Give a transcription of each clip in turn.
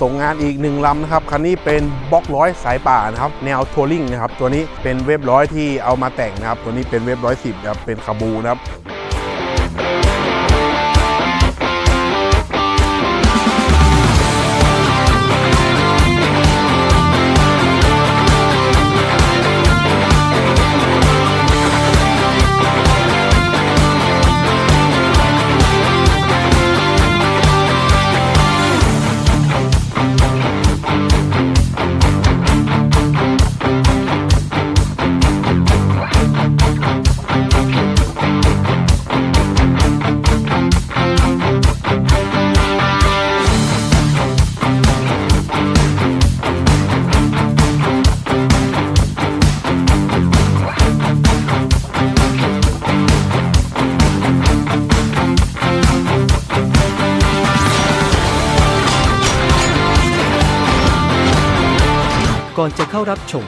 ส่งงานอีกหนึ่งลำนะครับ คันนี้เป็นบล็อกร้อยสายป่านะครับ แนวทัวริงนะครับ ตัวนี้เป็นเว็บร้อยที่เอามาแต่งนะครับ ตัวนี้เป็นเว็บร้อยสิบนะครับ เป็นคาบูนะครับ ก่อนจะเข้ารับชม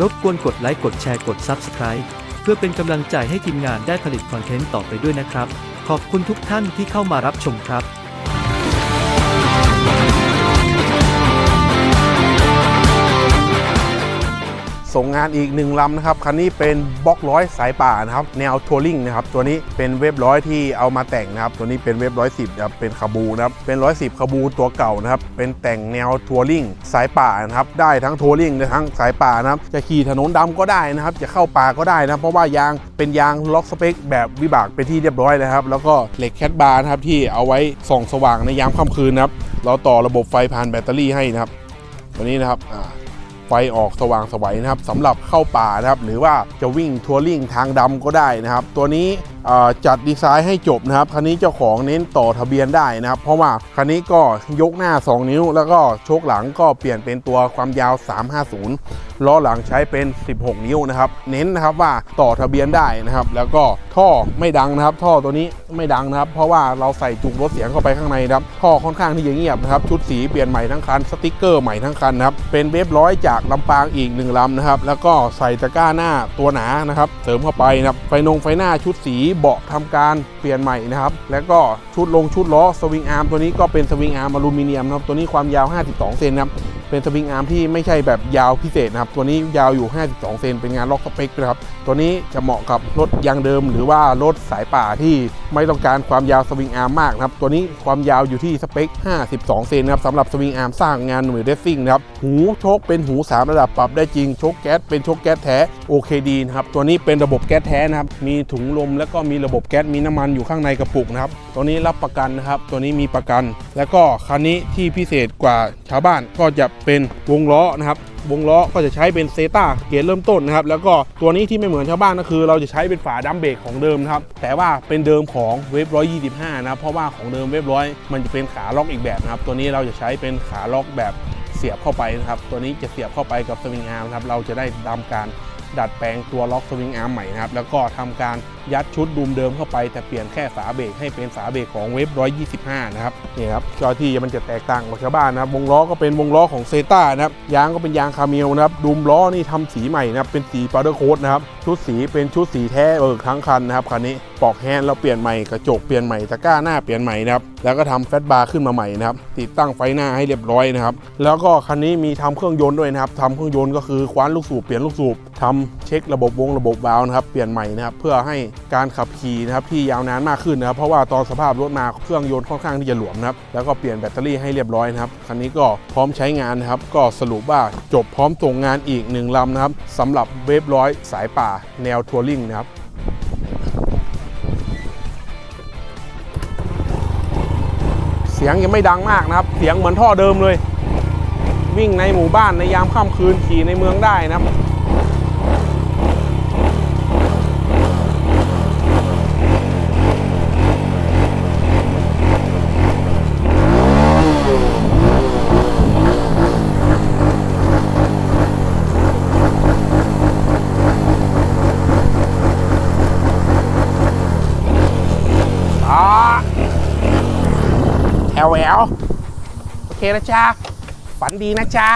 รบกวนกดไลค์กดแชร์กด Subscribe เพื่อเป็นกำลังใจให้ทีมงานได้ผลิตคอนเทนต์ต่อไปด้วยนะครับ ขอบคุณทุกท่านที่เข้ามารับชมครับ ส่งงานอีกหนึ่งลำนะครับ คันนี้เป็นบล็อกร้อยสายป่านะครับ แนวทัวริงนะครับ ตัวนี้เป็นเว็บร้อยที่เอามาแต่งนะครับ ตัวนี้เป็นเว็บร้อยสิบนะครับเป็นคาบูนะครับ เป็นร้อยสิบคาบูตัวเก่านะครับ เป็นแต่งแนวทัวริงสายป่านะครับ ได้ทั้งทัวริงและทั้งสายป่านะครับ จะขี่ถนนดำก็ได้นะครับ จะเข้าป่าก็ได้นะ เพราะว่ายางเป็นยางล็อกสเปคแบบวิบากเป็นที่เรียบร้อยแล้วครับ แล้วก็เหล็กแคทบาร์นะครับที่เอาไว้ส่องสว่างในยามค่ำคืนนะครับ เราต่อระบบไฟผ่านแบตเตอรี่ให้นะครับ ตัวนี้นะครับ ฟออกสว่างสวัยนะครับสำหรับเข้าป่านะครับหรือว่าจะวิ่งทัวริงทางดำก็ได้นะครับ ตัวนี้ จัดดีไซน์ให้จบนะครับคันนี้เจ้าของเน้นต่อทะเบียนได้นะครับ เพราะว่าคันนี้ก็ยกหน้า 2 นิ้ว แล้วก็โชคหลังก็เปลี่ยนเป็นตัวความยาว 350 ล้อหลังใช้เป็น 16 นิ้วนะครับ เน้นนะครับว่าต่อทะเบียนได้นะครับ แล้วก็ท่อไม่ดังนะครับ ท่อตัวนี้ไม่ดังนะครับ เพราะว่าเราใส่จุกรถเสียงเข้าไปข้างในนะครับ ท่อค่อนข้างที่จะเงียบนะครับ ชุดสีเปลี่ยนใหม่ทั้งคันสติกเกอร์ใหม่ทั้งคันนะครับ เป็นเวฟร้อยจากลำปางอีกหนึ่งลำนะครับ แล้วก็ใส่ตะกร้าหน้าตัวหนานะครับ เสริมเข้าไปนะครับ ไฟนงไฟหน้าชุดสีเบาะทำการเปลี่ยนใหม่นะครับ แล้วก็ชุดลงชุดล้อสวิงอาร์มตัวนี้ก็เป็นสวิงอาร์มอลูมิเนียมนะครับตัวนี้ความยาว 52 เซนนะครับ เป็นสวิงอาร์มที่ไม่ใช่แบบยาวพิเศษนะครับ ตัวนี้ยาวอยู่ 52 เซนเป็นงานล็อกสเปคนะครับ ตัวนี้จะเหมาะกับรถยางเดิม หรือว่ารถสายป่าที่ไม่ต้องการความยาวสวิงอาร์มมากนะครับตัวนี้ความยาวอยู่ที่สเปค 52 เซนนะครับสำหรับสวิงอาร์มสร้างงานหน่วยเรซซิ่งนะครับหูโชคเป็นหู 3 ระดับปรับได้จริงโชคแก๊สเป็นโชคแก๊สแท้ OKD นะครับตัวนี้เป็นระบบแก๊สแท้นะครับมีถุงลมแล้วก็มีระบบแก๊สมีน้ำมันอยู่ข้างในกระปุกนะครับตัวนี้รับประกันนะครับตัวนี้มีประกัน แล้วก็คันนี้ที่พิเศษกว่าชาวบ้านก็จะเป็นวงล้อนะครับวงล้อก็จะใช้เป็นเซตาเกรดเริ่มต้นนะครับแล้วก็ตัวนี้ที่ไม่เหมือนชาวบ้านก็คือ เราจะใช้เป็นฝาดัมเบรกของเดิมนะครับแต่ว่าเป็นเดิมของเวฟ125นะครับเพราะว่าของเดิมเวฟร้อยมันจะเป็นขาล็อกอีกแบบนะครับตัวนี้เราจะใช้เป็นขาล็อกแบบเสียบเข้าไปนะครับตัวนี้จะเสียบเข้าไปกับสวิงอาร์มนะครับเราจะได้ทำการดัดแปลงตัวล็อกสวิงอาร์มใหม่นะครับแล้วก็ทำการยัดชุดดูมเดิมเข้าไป แต่เปลี่ยนแค่ฝาเบรกให้เป็นฝาเบรกของเวฟ125 นะครับนี่ครับจอที่มันจะแตกต่างกับชาวบ้านนะครับวงล้อก็เป็นวงล้อของเซต้านะครับยางก็เป็นยางคาเมลนะครับดูมล้อนี่ทำสีใหม่นะครับเป็นสีปาวเดอร์โค้ดนะครับชุดสีเป็นชุดสีแท้เออทั้งคันนะครับคันนี้ปอกแฮนด์เราเปลี่ยนใหม่กระจกเปลี่ยนใหม่ตะกร้าหน้าเปลี่ยนใหม่นะครับแล้วก็ทำแฟตบาร์ขึ้นมาใหม่นะครับติดตั้งไฟหน้าให้เรียบร้อยนะครับแล้วก็คันนี้มีทำเครื่องยนต์ด้วยนะครับทำเครื่องยนต์ก็คือคว้านลูกสูบเปลี่ยนลูกสูบทำเช็คระบบวงระบบวาล์วนะครับเปลี่ยนใหม่นะครับเพื่อให้การขับขี่นะครับที่ยาวนานมากขึ้นนะครับเพราะว่าตอนสภาพรถมาเครื่องยนต์ค่อนข้างที่จะหลวมนะครับแล้วก็เปลี่ยนแบตเตอรี่ให้เรียบร้อยนะครับคันนี้ก็พร้อมใช้งานนะครับก็สรุปว่าจบพร้อมส่งงานอีกหนึ่งลำนะครับสำหรับเวฟร้อยสายป่าแนวทัวริงนะครับเสียงยังไม่ดังมากนะครับ เสียงเหมือนท่อเดิมเลย วิ่งในหมู่บ้านในยามค่ำคืนขี่ในเมืองได้นะครับ แอลแอลโอเคนะจ๊ะฝันดีนะจ๊ะ